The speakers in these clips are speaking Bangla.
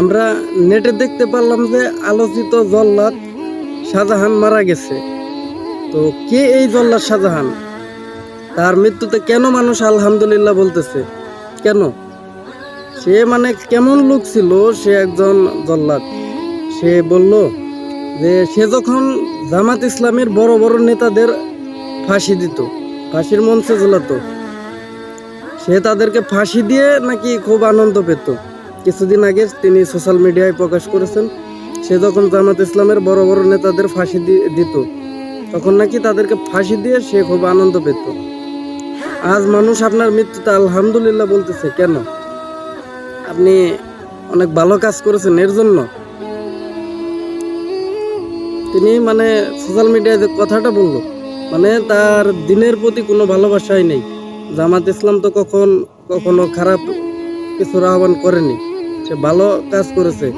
আমরা নেটে দেখতে পারলাম যে আলোচিত জল্লাদ শাহজাহান মারা গেছে। তো কে এই জল্লাদ শাহজাহান? তার মৃত্যুতে কেন মানুষ আলহামদুলিল্লাহ বলতেছে? কেন? সে মানে কেমন লোক ছিল? সে একজন জল্লাদ। সে বলল যে সে যখন জামাত ইসলামের বড় বড় নেতাদের ফাঁসি দিত, ফাঁসির মঞ্চে ঝুলাতো, সে তাদেরকে ফাঁসি দিয়ে নাকি খুব আনন্দ পেত। কিছুদিন আগে তিনি সোশ্যাল মিডিয়ায় প্রকাশ করেছেন। সে যখন জামাত ইসলামের বড় বড় নেতাদের ফাঁসি দিত, তখন নাকি তাদেরকে ফাঁসি দিয়ে সে খুব আনন্দ পেত। আজ মানুষ আপনার মৃত্যুতে আলহামদুলিল্লাহ বলতেছে, কেন? আপনি অনেক ভালো কাজ করেছেন, এর জন্য। তিনি মানে সোশ্যাল মিডিয়ায় যে কথাটা বলল মানে তার দিনের প্রতি কোনো ভালোবাসাই নেই। জামাত ইসলাম তো কখন কখনো খারাপ কিছুর আহ্বান করেনি। সে ভালো কাজ করেছে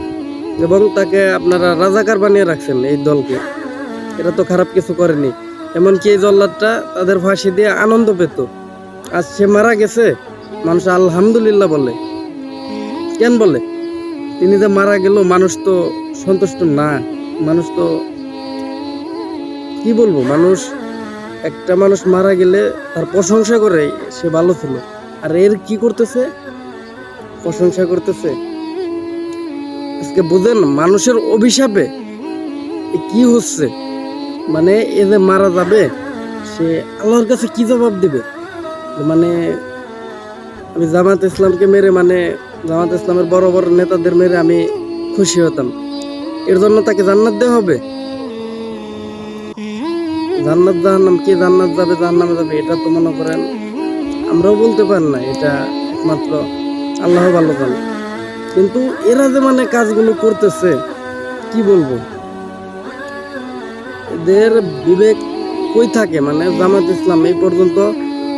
এবং তাকে আপনারা রাজাকার বানিয়ে রাখছেন এই দলকে। এটা তো খারাপ কিছু করেনি। এমনকি এই জল্লাদটা তাদের ফাঁসি দিয়ে আনন্দ পেত। আজ সে মারা গেছে, মানুষ আলহামদুলিল্লাহ বলে। কেন বলে? তিনি যে মারা গেল, মানুষ তো সন্তুষ্ট না। মানুষ তো কি বলব? মানুষ, একটা মানুষ মারা গেলে তার প্রশংসা করে, সে ভালো ছিল। আর এর কি করতেছে? প্রশংসা করতেছে আজকে বুঝেন, মানুষের অভিশাপে কি হচ্ছে? মানে এ যে মারা যাবে, সে আল্লাহর কাছে কি জবাব দিবে? মানে আমি জামাত ইসলামকে মেরে মানে জামাত ইসলামের বড় বড় নেতাদের মেরে আমি খুশি হতাম। এর জন্য তাকে জান্নাত দেওয়া হবে? জান্নাত জাহান্নাম কে জান্নাত যাবে, জাহান্নামে যাবে, এটা তো মনে করেন, আমরাও বলতে পারি না, এটা একমাত্র আল্লাহ ভালো জানে। কিন্তু এরা যে মানে কাজগুলো করতেছে, কি বলব? এদের বিবেক কই থাকে? মানে জামাত ইসলাম, এই পর্যন্ত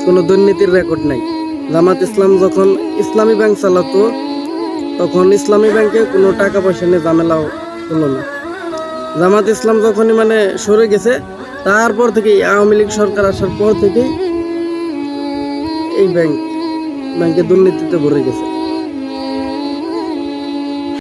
কোনো দুর্নীতির রেকর্ড নাই। জামাত ইসলাম যখন ইসলামী ব্যাংক চালাতো, তখন ইসলামী ব্যাংকে কোনো টাকা পয়সা নিয়ে ঝামেলাও হলো না। জামাত ইসলাম যখনই মানে সরে গেছে, তারপর থেকে আওয়ামী লীগ সরকার আসার পর থেকেই এই ব্যাংক ব্যাংকে দুর্নীতিতে ভরে গেছে।